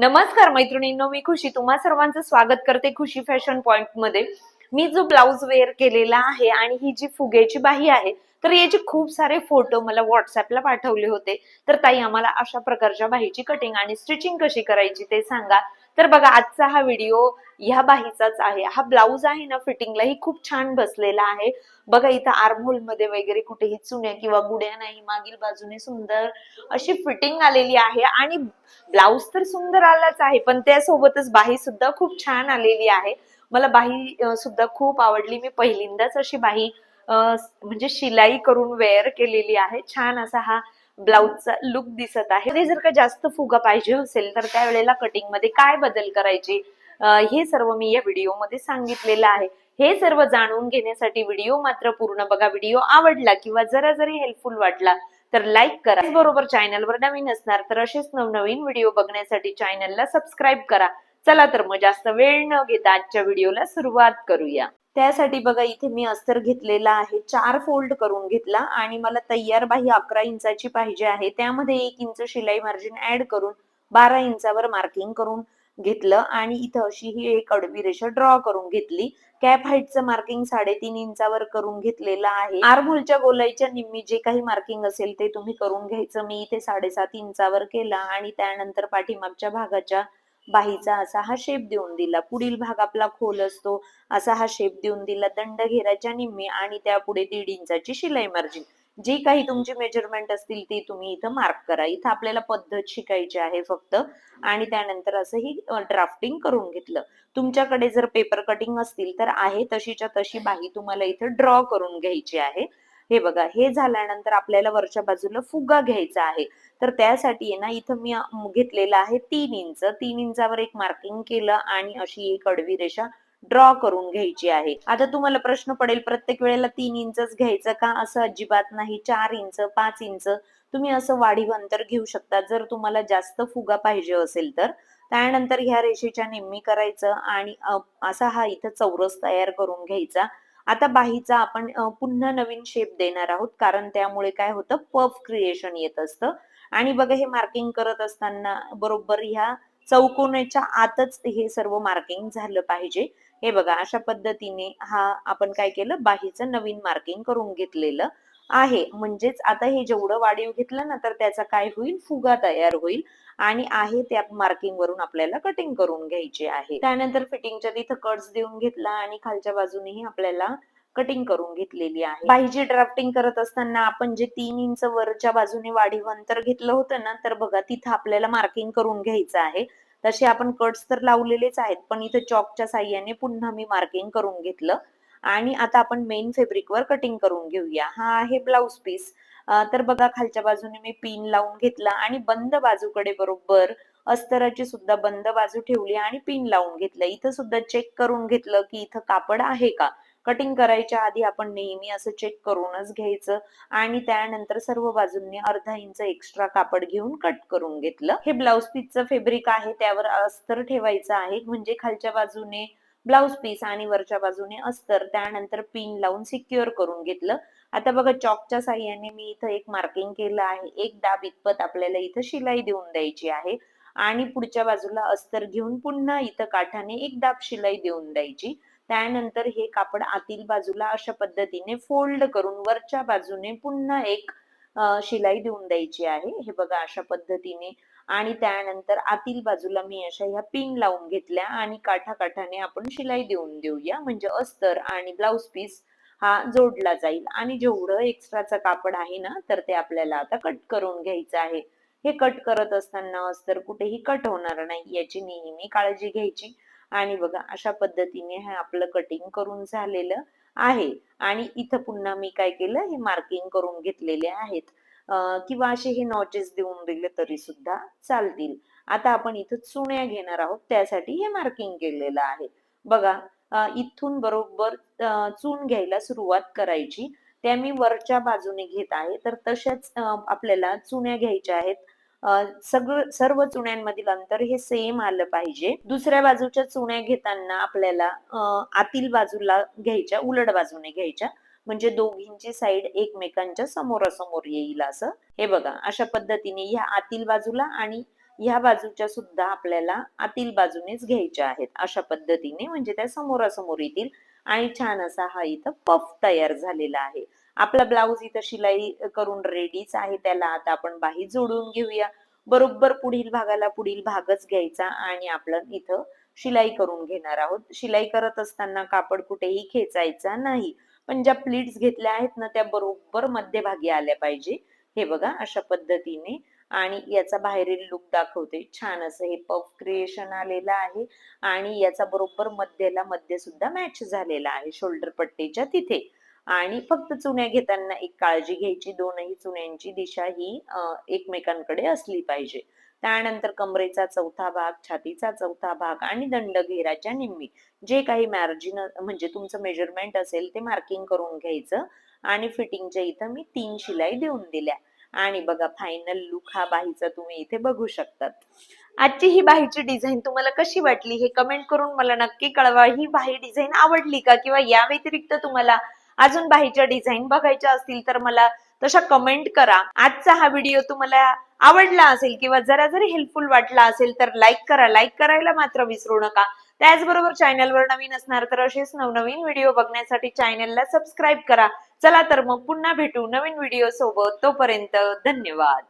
नमस्कार मैत्रिणींनो मी खुशी. तुम्हा सर्वांचं स्वागत करते खुशी फॅशन पॉइंटमध्ये. मी जो ब्लाउज वेअर केलेला आहे आणि ही जी फुग्याची बाही आहे तर याचे खूप सारे फोटो मला व्हॉट्सअपला पाठवले होते. तर ताई आम्हाला अशा प्रकारच्या बाहीची कटिंग आणि स्टिचिंग कशी करायची ते सांगा. तर बघा आजचा हा व्हिडिओ ह्या बाहीचाच आहे. हा ब्लाऊज आहे ना फिटिंगला ही खूप छान बसलेला आहे. बघा इथं आर्महोलमध्ये वगैरे कुठेही चुन्या किंवा गुड्या नाही मागील बाजूने सुंदर अशी फिटिंग आलेली आहे. आणि ब्लाऊज तर सुंदर आलाच आहे पण त्यासोबतच बाही सुद्धा खूप छान आलेली आहे. मला बाही सुद्धा खूप आवडली. मी पहिल्यांदाच अशी बाही म्हणजे शिलाई करून वेअर केलेली आहे. छान असा हा ब्लाऊजचा लुक दिसत आहे. जर का जास्त फुगा पाहिजे असेल तर त्यावेळेला कटिंगमध्ये काय बदल करायचे? हे सर्व मी या व्हिडिओमध्ये सांगितलेलं आहे. हे सर्व जाणून घेण्यासाठी व्हिडिओ मात्र पूर्ण बघा. व्हिडिओ आवडला किंवा जरा जरी हेल्पफुल वाटला तर लाईक करा. बरोबर चॅनलवर नवीन असणार तर असेच नवनवीन व्हिडिओ बघण्यासाठी चॅनलला सबस्क्राईब करा. चला तर मग जास्त वेळ न घेता आजच्या व्हिडिओला सुरुवात करूया. त्यासाठी बघा इथे मी अस्तर घेतलेला आहे. चार फोल्ड करून घेतला आणि मला तयार बाही अकरा इंचाची पाहिजे आहे. त्यामध्ये एक इंच शिलाई मार्जिन ऍड करून बारा इंचावर मार्किंग करून घेतलं आणि इथं अशी ही एक अडवी रेषा ड्रॉ करून घेतली. कॅप हाईटचं मार्किंग साडेतीन इंचावर करून घेतलेलं आहे. आरमोलच्या गोलाईच्या निम्मी जे काही मार्किंग असेल ते तुम्ही करून घ्यायचं. मी इथे साडेसात इंचावर केला आणि त्यानंतर पाठीमागच्या भागाच्या बाहीचा असा हा शेप देऊन दिला. पुढील भाग आपला खोल असतो. असा हा शेप देऊन दिला. दंड घेराच्या निम्मी आणि त्यापुढे दीड इंचाची शिलाई मार्जिन जी काही तुमची मेजरमेंट असतील ती तुम्ही इथं मार्क करा. इथं आपल्याला पद्धत शिकायची आहे फक्त. आणि त्यानंतर असं ही ड्राफ्टिंग करून घेतलं. तुमच्याकडे जर पेपर कटिंग असतील तर आहे तशीच्या तशी बाही तुम्हाला इथं ड्रॉ करून घ्यायची आहे. हे बघा हे झाल्यानंतर आपल्याला वरच्या बाजूला फुगा घ्यायचा आहे. तर त्यासाठी आहे ना इथं मी घेतलेलं आहे तीन इंच. तीन इंचावर एक मार्किंग केलं आणि अशी एक अडवी रेषा ड्रॉ करून घ्यायची आहे. आता तुम्हाला प्रश्न पडेल प्रत्येक वेळेला तीन इंचच घ्यायचं का? असं अजिबात नाही. चार इंच पाच इंच. तुम्ही असं वाढीव अंतर घेऊ शकता. जर तुम्हाला जास्त फुगा पाहिजे असेल तर. त्यानंतर ह्या रेषेच्या निम्मी करायचं आणि असा हा इथं चौरस तयार करून घ्यायचा. आता बाहीचा आपण पुन्हा नवीन शेप देणार आहोत. कारण त्यामुळे काय होतं? पफ क्रिएशन येत असतं. आणि बघा हे मार्किंग करत असताना बरोबर ह्या चौकोनाच्या आतच हे सर्व मार्किंग झालं पाहिजे. हे बघा अशा पद्धतीने हा आपण काय केलं? बाहीचं नवीन मार्किंग करून घेतलेलं. आहे. म्हणजेच आता हे जेवढं वाढीव घेतलं ना तर त्याचा काय होईल? फुगा तयार होईल आणि आहे त्या मार्किंग वरून आपल्याला कटिंग करून घ्यायची आहे. त्यानंतर फिटिंगच्या तिथं कट्स देऊन घेतला आणि खालच्या बाजूनेही आपल्याला कटिंग करून घेतलेली आहे. पाहिजे ड्राफ्टिंग करत असताना आपण जे तीन इंच वरच्या बाजूने वाढीव अंतर घेतलं होतं ना तर बघा तिथं आपल्याला मार्किंग करून घ्यायचं आहे. तसे आपण कट्स तर लावलेलेच आहेत पण इथं चॉकच्या साह्याने पुन्हा मी मार्किंग करून घेतलं. आणि आता आपण मेन फेब्रिकवर कटिंग करून घेऊया. हा आहे ब्लाउज पीस तर बघा खालच्या बाजूने मी पिन लावून घेतला आणि बंद बाजूकडे बरोबर अस्तराची सुद्धा बंद बाजू ठेवली आणि पिन लावून घेतलं. इथं सुद्धा चेक करून घेतलं की इथं कापड आहे का? कटिंग करायच्या आधी आपण नेहमी असं चेक करूनच घ्यायचं आणि त्यानंतर सर्व बाजूंनी अर्धा इंच एक्स्ट्रा कापड घेऊन कट करून घेतलं. हे ब्लाउज पीसचं फेब्रिक आहे त्यावर अस्तर ठेवायचं आहे. म्हणजे खालच्या बाजूने ब्लाउज पीस आणि वरच्या बाजूने अस्तर त्यानंतर पिन लावून सिक्युअर करून घेतलं. आता बघा चॉकच्या साह्याने मी इथं एक मार्किंग केलं आहे. एक दाब इतपत आपल्याला इथं शिलाई देऊन द्यायची आहे. आणि पुढच्या बाजूला अस्तर घेऊन पुन्हा इथं काठाने एक दाब शिलाई देऊन द्यायची. त्यानंतर हे कापड आतील बाजूला अशा पद्धतीने फोल्ड करून वरच्या बाजूने पुन्हा एक शिलाई देऊन द्यायची आहे. हे बघा अशा पद्धतीने आणि त्यानंतर आतील बाजूला मी अशा ह्या पिन लावून घेतल्या आणि काठा काठाने आपण शिलाई देऊन देऊया. म्हणजे अस्तर आणि ब्लाउज पीस हा जोडला जाईल. आणि जेवढं एक्स्ट्राचं कापड आहे ना तर ते आपल्याला आता कट करून घ्यायचं आहे. हे कट करत असताना अस्तर कुठेही कट होणार नाही याची नेहमी काळजी घ्यायची. आणि बघा अशा पद्धतीने हे आपलं कटिंग करून झालेलं आहे. आणि इथं पुन्हा मी काय केलं हे मार्किंग करून घेतलेले आहेत. किंवा असे हे नॉचेस देऊन दिले तरी सुद्धा चालतील. आता आपण इथं चुण्या घेणार आहोत त्यासाठी हे मार्किंग केलेलं आहे. बघा इथून बरोबर चून घ्यायला सुरुवात करायची. त्या मी वरच्या बाजूने घेत आहे. तर तशाच आपल्याला चुण्या घ्यायच्या आहेत. सगळं सर्व चुण्यांमधील अंतर हे सेम आलं पाहिजे. दुसऱ्या बाजूच्या चुण्या घेताना आपल्याला आतील बाजूला घ्यायच्या उलट बाजूने घ्यायच्या. म्हणजे दोघींची साईड एकमेकांच्या समोरासमोर येईल असं. हे बघा अशा पद्धतीने ह्या आतील बाजूला आणि ह्या बाजूच्या सुद्धा आपल्याला आतील बाजूनेच घ्यायच्या आहेत. अशा पद्धतीने म्हणजे त्या समोरासमोर येतील आणि छान असा हा इथं पफ तयार झालेला आहे. आपला ब्लाऊज इथं शिलाई करून रेडीच आहे त्याला. आता आपण बाही जोडून घेऊया. बरोबर पुढील भागाला पुढील भागच घ्यायचा आणि आपलं इथं शिलाई करून घेणार आहोत. शिलाई करत असताना कापड कुठेही खेचायचा नाही. पण ज्या प्लीट्स घेतल्या आहेत ना त्या बरोबर मध्यभागी आल्या पाहिजे. हे बघा अशा पद्धतीने. आणि याचा बाहेरील लुक दाखवते. छान असं हे पफ क्रिएशन आलेलं आहे. आणि याचा बरोबर मध्यला मध्ये सुद्धा मॅच झालेला आहे. शोल्डर पट्टीच्या तिथे. आणि फक्त चुन्या घेताना एक काळजी घ्यायची. दोनही चुन्यांची दिशा ही एकमेकांकडे असली पाहिजे. त्यानंतर कमरेचा चौथा भाग छातीचा चौथा भाग आणि दंडघेराच्या निम्मी. जे काही मार्जिन म्हणजे तुमचं मेजरमेंट असेल ते मार्किंग करून घ्यायचं आणि फिटिंगच्या इथं मी तीन शिलाई देऊन दिल्या. आणि बघा फायनल लुक हा बाहीचा तुम्ही इथे बघू शकतात. आजची ही बाहीची डिझाईन तुम्हाला कशी वाटली हे कमेंट करून मला नक्की कळवा. ही बाही डिझाईन आवडली का? किंवा या व्यतिरिक्त तुम्हाला अजून बाहीच्या डिझाईन बघायच्या असतील तर मला तशा कमेंट करा. आजचा हा व्हिडिओ तुम्हाला आवडला असेल किंवा जरा जरी हेल्पफुल वाटला असेल तर लाईक करा. लाईक करायला मात्र विसरू नका. त्याचबरोबर चॅनलवर नवीन असणार तर असेच नवनवीन व्हिडिओ बघण्यासाठी चॅनलला सबस्क्राईब करा. चला तर मग पुन्हा भेटू नवीन व्हिडिओ सोबत. तोपर्यंत धन्यवाद.